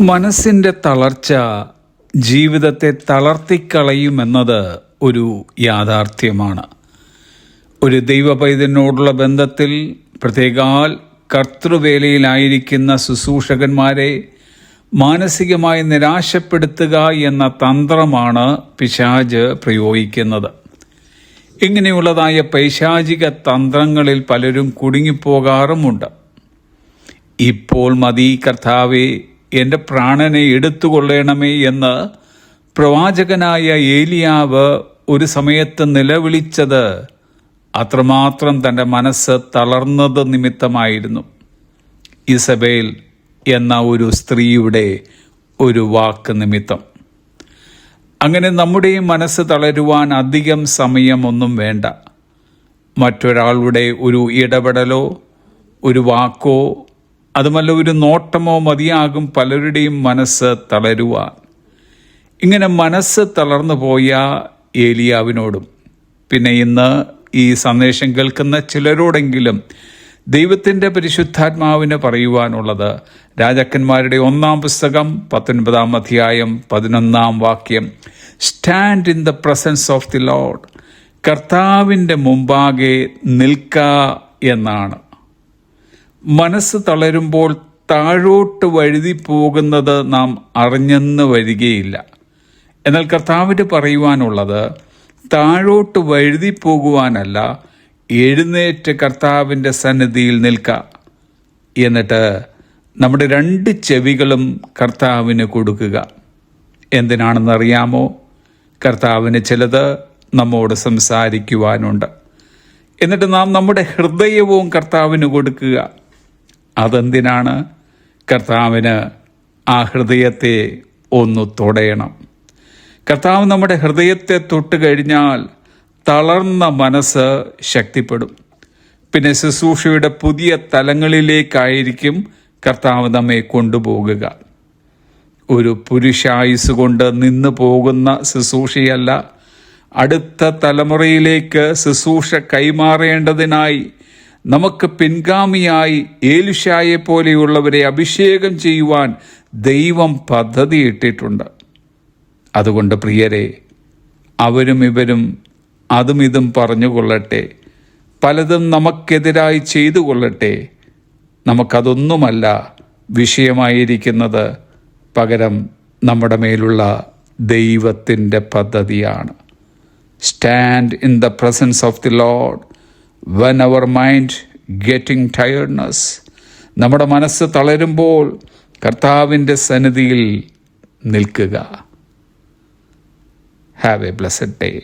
മനസ്സിന്റെ തളർച്ച ജീവിതത്തെ തളർത്തിക്കളയുമെന്നത് ഒരു യാഥാർത്ഥ്യമാണ്. ഒരു ദൈവപൈതനോടുള്ള ബന്ധത്തിൽ പ്രത്യേകാൽ കർത്തൃവേലയിലായിരിക്കുന്ന ശുശ്രൂഷകന്മാരെ മാനസികമായി നിരാശപ്പെടുത്തുക എന്ന തന്ത്രമാണ് പിശാജ് പ്രയോഗിക്കുന്നത്. ഇങ്ങനെയുള്ളതായ പൈശാചിക തന്ത്രങ്ങളിൽ പലരും കുടുങ്ങിപ്പോകാറുമുണ്ട്. ഇപ്പോൾ മതി കർത്താവെ എന്റെ പ്രാണനെ എടുത്തുകൊള്ളണമേ എന്ന് പ്രവാചകനായ ഏലിയാവ് ഒരു സമയത്ത് നിലവിളിച്ചത് അത്രമാത്രം തന്റെ മനസ്സ് തളർന്നത് നിമിത്തമായിരുന്നു. ഇസബേൽ എന്ന ഒരു സ്ത്രീയുടെ ഒരു വാക്ക് നിമിത്തം. അങ്ങനെ നമ്മുടെയും മനസ്സ് തളരുവാൻ അധികം സമയമൊന്നും വേണ്ട. മറ്റൊരാളുടെ ഒരു ഇടപെടലോ ഒരു വാക്കോ അതുമല്ല ഒരു നോട്ടമോ മതിയാകും പലരുടെയും മനസ്സ് തളരുവാൻ. ഇങ്ങനെ മനസ്സ് തളർന്നു പോയ ഏലിയാവിനോടും പിന്നെ ഇന്ന് ഈ സന്ദേശം കേൾക്കുന്ന ചിലരോടെങ്കിലും ദൈവത്തിന്റെ പരിശുദ്ധാത്മാവിന് പറയുവാനുള്ളത് രാജാക്കന്മാരുടെ ഒന്നാം പുസ്തകം പത്തൊൻപതാം അധ്യായം പതിനൊന്നാം വാക്യം stand in the presence of the Lord കർത്താവിന്റെ മുമ്പാകെ നിൽക്ക എന്നാണ്. മനസ്സ് തളരുമ്പോൾ താഴോട്ട് വഴുതി പോകുന്നത് നാം അറിഞ്ഞെന്ന് വരികയില്ല. എന്നാൽ കർത്താവിന് പറയുവാനുള്ളത് താഴോട്ട് വഴുതി പോകുവാനല്ല എഴുന്നേറ്റ് കർത്താവിന്റെ സന്നിധിയിൽ നിൽക്കുക എന്നിട്ട് നമ്മുടെ രണ്ട് ചെവികളും കർത്താവിന് കൊടുക്കുക. എന്തിനാണെന്നറിയാമോ കർത്താവിന് ചിലത് നമ്മോട് സംസാരിക്കുവാനുണ്ട്. എന്നിട്ട് നാം നമ്മുടെ ഹൃദയവും കർത്താവിന് കൊടുക്കുക. അതെന്തിനാണ്? കർത്താവിന് ആ ഹൃദയത്തെ ഒന്ന് തൊടയണം. കർത്താവ് നമ്മുടെ ഹൃദയത്തെ തൊട്ട് കഴിഞ്ഞാൽ തളർന്ന മനസ്സ് ശക്തിപ്പെടും. പിന്നെ ശുശ്രൂഷയുടെ പുതിയ തലങ്ങളിലേക്കായിരിക്കും കർത്താവ് നമ്മെ കൊണ്ടുപോകുക. ഒരു പുരുഷായുസ് കൊണ്ട് നിന്നു പോകുന്ന ശുശ്രൂഷയല്ല അടുത്ത തലമുറയിലേക്ക് ശുശ്രൂഷ കൈമാറേണ്ടതിനായി നമുക്ക് പിൻഗാമിയായി ഏലുഷായെ പോലെയുള്ളവരെ അഭിഷേകം ചെയ്യുവാൻ ദൈവം പദ്ധതിയിട്ടിട്ടുണ്ട്. അതുകൊണ്ട് പ്രിയരെ അവരും ഇവരും അതും ഇതും പറഞ്ഞുകൊള്ളട്ടെ. പലതും നമുക്കെതിരായി ചെയ്തു കൊള്ളട്ടെ നമുക്കതൊന്നുമല്ല വിഷയമായിരിക്കുന്നത് പകരം നമ്മുടെ മേലുള്ള ദൈവത്തിന്റെ പദ്ധതിയാണ്. Stand in the presence of the Lord when our mind getting tiredness നമ്മുടെ മനസ്സ് തളരുമ്പോൾ കർത്താവിന്റെ സന്നിധിയിൽ നിൽക്കുക. Have A blessed day